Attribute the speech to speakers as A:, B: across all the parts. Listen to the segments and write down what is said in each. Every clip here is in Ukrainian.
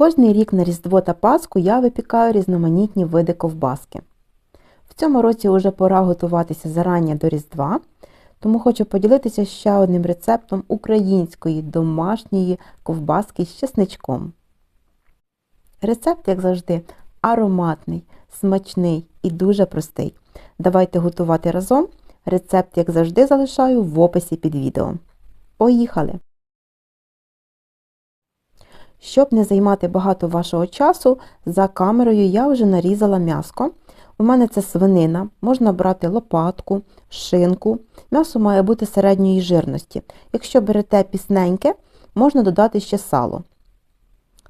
A: Кожний рік на Різдво та Пасху я випікаю різноманітні види ковбаски. В цьому році вже пора готуватися зарані до Різдва, тому хочу поділитися ще одним рецептом української домашньої ковбаски з чесничком. Рецепт, як завжди, ароматний, смачний і дуже простий. Давайте готувати разом. Рецепт, як завжди, залишаю в описі під відео. Поїхали! Щоб не займати багато вашого часу, за камерою я вже нарізала м'яско. У мене це свинина, можна брати лопатку, шинку. М'ясо має бути середньої жирності. Якщо берете пісненьке, можна додати ще сало.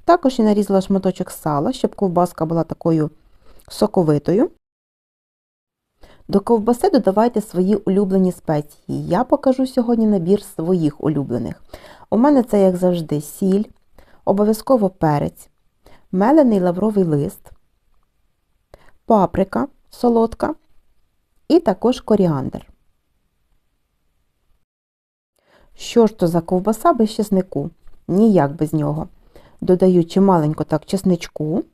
A: Також я нарізала шматочок сала, щоб ковбаска була такою соковитою. До ковбаси додавайте свої улюблені спеції. Я покажу сьогодні набір своїх улюблених. У мене це, як завжди, сіль, обов'язково перець, мелений лавровий лист, паприка солодка і також коріандр. Що ж то за ковбаса без чеснику? Ніяк без нього. Додаю чималенько так чесничку.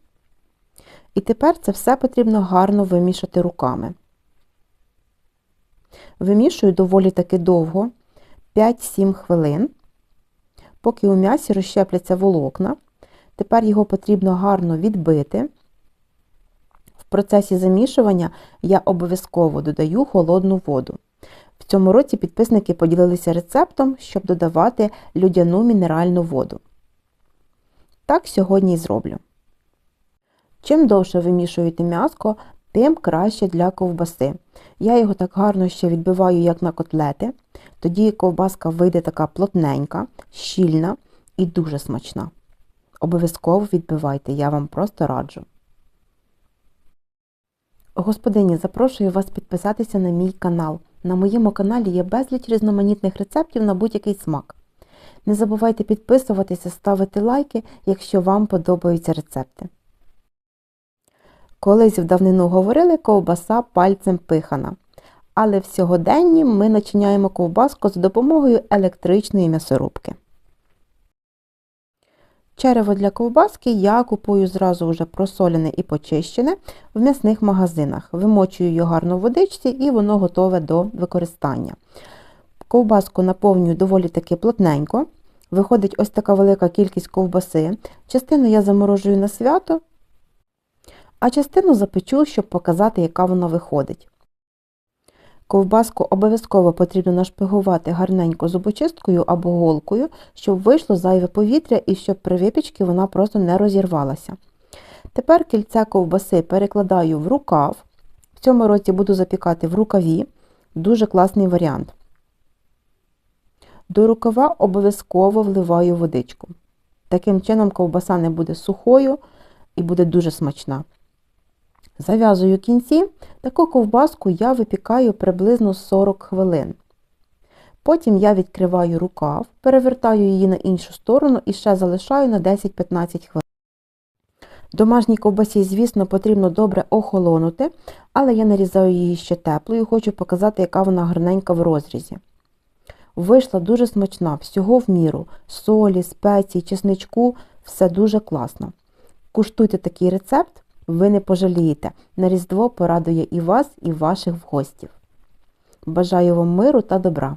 A: І тепер це все потрібно гарно вимішати руками. Вимішую доволі таки довго, 5-7 хвилин, поки у м'ясі розщепляться волокна. Тепер його потрібно гарно відбити. В процесі замішування я обов'язково додаю холодну воду. В цьому році підписники поділилися рецептом, щоб додавати людяну мінеральну воду. Так сьогодні і зроблю. Чим довше вимішуєте м'яско, тим краще для ковбаси. Я його так гарно ще відбиваю, як на котлети. Тоді ковбаска вийде така плотненька, щільна і дуже смачна. Обов'язково відбивайте, я вам просто раджу. Господині, запрошую вас підписатися на мій канал. На моєму каналі є безліч різноманітних рецептів на будь-який смак. Не забувайте підписуватися, ставити лайки, якщо вам подобаються рецепти. Колись в давнину говорили ковбаса пальцем пихана. Але в сьогоденні ми начиняємо ковбаску за допомогою електричної м'ясорубки. Черево для ковбаски я купую зразу вже просолене і почищене в м'ясних магазинах. Вимочую його гарно в водичці і воно готове до використання. Ковбаску наповнюю доволі таки плотненько. Виходить ось така велика кількість ковбаси. Частину я заморожую на свято, а частину запечу, щоб показати, яка вона виходить. Ковбаску обов'язково потрібно нашпигувати гарненько зубочисткою або голкою, щоб вийшло зайве повітря і щоб при випічці вона просто не розірвалася. Тепер кільце ковбаси перекладаю в рукав. В цьому році буду запікати в рукаві. Дуже класний варіант. До рукава обов'язково вливаю водичку. Таким чином ковбаса не буде сухою і буде дуже смачна. Зав'язую кінці, таку ковбаску я випікаю приблизно 40 хвилин. Потім я відкриваю рукав, перевертаю її на іншу сторону і ще залишаю на 10-15 хвилин. Домашній ковбасі, звісно, потрібно добре охолонути, але я нарізаю її ще теплою, хочу показати, яка вона гарненька в розрізі. Вийшла дуже смачна, всього в міру, солі, спеції, чесничку, все дуже класно. Куштуйте такий рецепт ви не пожалієте. На Різдво порадує і вас, і ваших гостів. Бажаю вам миру та добра!